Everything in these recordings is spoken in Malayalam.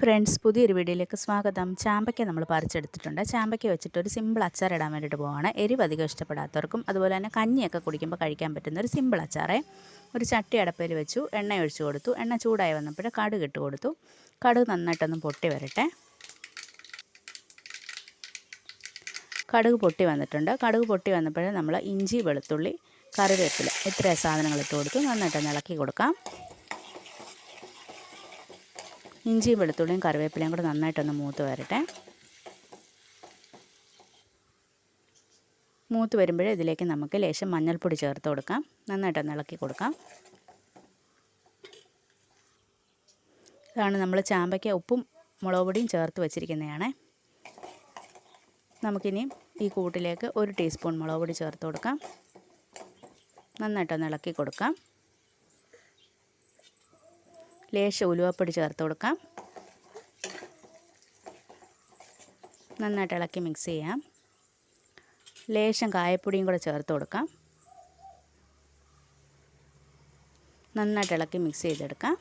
ഫ്രണ്ട്സ് പുതിയൊരു വീഡിയോയിലേക്ക് സ്വാഗതം. ചാമ്പയ്ക്ക നമ്മൾ പറിച്ചെടുത്തിട്ടുണ്ട്. ചാമ്പയ്ക്ക വെച്ചിട്ട് ഒരു സിമ്പിൾ അച്ചാർ ഇടാൻ വേണ്ടിയിട്ട് പോവാണ്. എരിവ് അധികം ഇഷ്ടപ്പെടാത്തവർക്കും അതുപോലെ തന്നെ കഞ്ഞിയൊക്കെ കുടിക്കുമ്പോൾ കഴിക്കാൻ പറ്റുന്ന ഒരു സിമ്പിൾ അച്ചാറേ. ഒരു ചട്ടി അടപ്പയിൽ വെച്ചു എണ്ണ ഒഴിച്ചു കൊടുത്തു. എണ്ണ ചൂടായി വന്നപ്പോൾ കടുക് ഇട്ട് കൊടുത്തു. കടുക് നന്നായിട്ടൊന്ന് പൊട്ടി വരട്ടെ. കടുക് പൊട്ടി വന്നിട്ടുണ്ട്. കടുക് പൊട്ടി വന്നപ്പോഴേ നമ്മൾ ഇഞ്ചി വെളുത്തുള്ളി കറിവേപ്പില ഇത്രയും സാധനങ്ങൾ ഇട്ട് കൊടുത്തു. നന്നായിട്ടൊന്ന് ഇളക്കി കൊടുക്കാം. ഇഞ്ചിയും വെളുത്തുള്ളിയും കറിവേപ്പിലയും കൂടെ നന്നായിട്ടൊന്ന് മൂത്ത് വരട്ടെ. മൂത്ത് വരുമ്പോഴേ ഇതിലേക്ക് നമുക്ക് ലേശം മഞ്ഞൾപ്പൊടി ചേർത്ത് കൊടുക്കാം. നന്നായിട്ടൊന്ന് ഇളക്കി കൊടുക്കാം. ഇതാണ് നമ്മൾ ചാമ്പയ്ക്ക ഉപ്പും മുളക് പൊടിയും ചേർത്ത് വച്ചിരിക്കുന്നതാണ്. നമുക്കിനി ഈ കൂട്ടിലേക്ക് ഒരു ടീസ്പൂൺ മുളക് പൊടി ചേർത്ത് കൊടുക്കാം. നന്നായിട്ടൊന്ന് ഇളക്കി കൊടുക്കാം. ലേശം ഉലുവപ്പൊടി ചേർത്ത് കൊടുക്കാം. നന്നായിട്ട് ഇളക്കി മിക്സ് ചെയ്യാം. ലേശം കായപ്പൊടിയും കൂടെ ചേർത്ത് കൊടുക്കാം. നന്നായിട്ട് ഇളക്കി മിക്സ് ചെയ്തെടുക്കാം.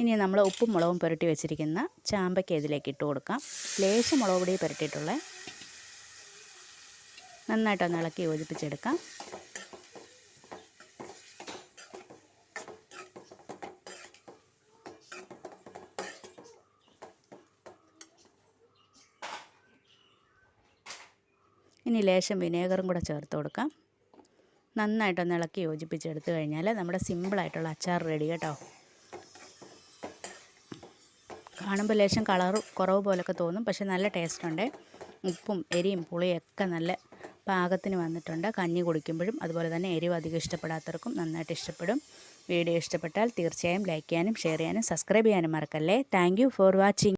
ഇനി നമ്മൾ ഉപ്പും മുളകും പുരട്ടി വെച്ചിരിക്കുന്ന ചാമ്പയ്ക്ക് ഇതിലേക്ക് ഇട്ട് കൊടുക്കാം. ലേശം മുളക് പൊടി പുരട്ടിയിട്ടുള്ള. നന്നായിട്ടൊന്ന് ഇളക്കി യോജിപ്പിച്ചെടുക്കാം. ഇനി ലേശം വിനേഗറും കൂടെ ചേർത്ത് കൊടുക്കാം. നന്നായിട്ടൊന്ന് ഇളക്കി യോജിപ്പിച്ചെടുത്ത് കഴിഞ്ഞാൽ നമ്മുടെ സിമ്പിളായിട്ടുള്ള അച്ചാർ റെഡി കേട്ടോ. കാണുമ്പോൾ ലേശം കളർ കുറവ് പോലൊക്കെ തോന്നും പക്ഷെ നല്ല ടേസ്റ്റ് ഉണ്ട്. ഉപ്പും എരിയും പുളിയൊക്കെ നല്ല പാകത്തിന് വന്നിട്ടുണ്ട്. കഞ്ഞി കുടിക്കുമ്പോഴും അതുപോലെ തന്നെ എരിവ് അധികം ഇഷ്ടപ്പെടാത്തവർക്കും നന്നായിട്ട് ഇഷ്ടപ്പെടും. വീഡിയോ ഇഷ്ടപ്പെട്ടാൽ തീർച്ചയായും ലൈക്ക് ചെയ്യാനും ഷെയർ ചെയ്യാനും സബ്സ്ക്രൈബ് ചെയ്യാനും മറക്കല്ലേ. Thank for watching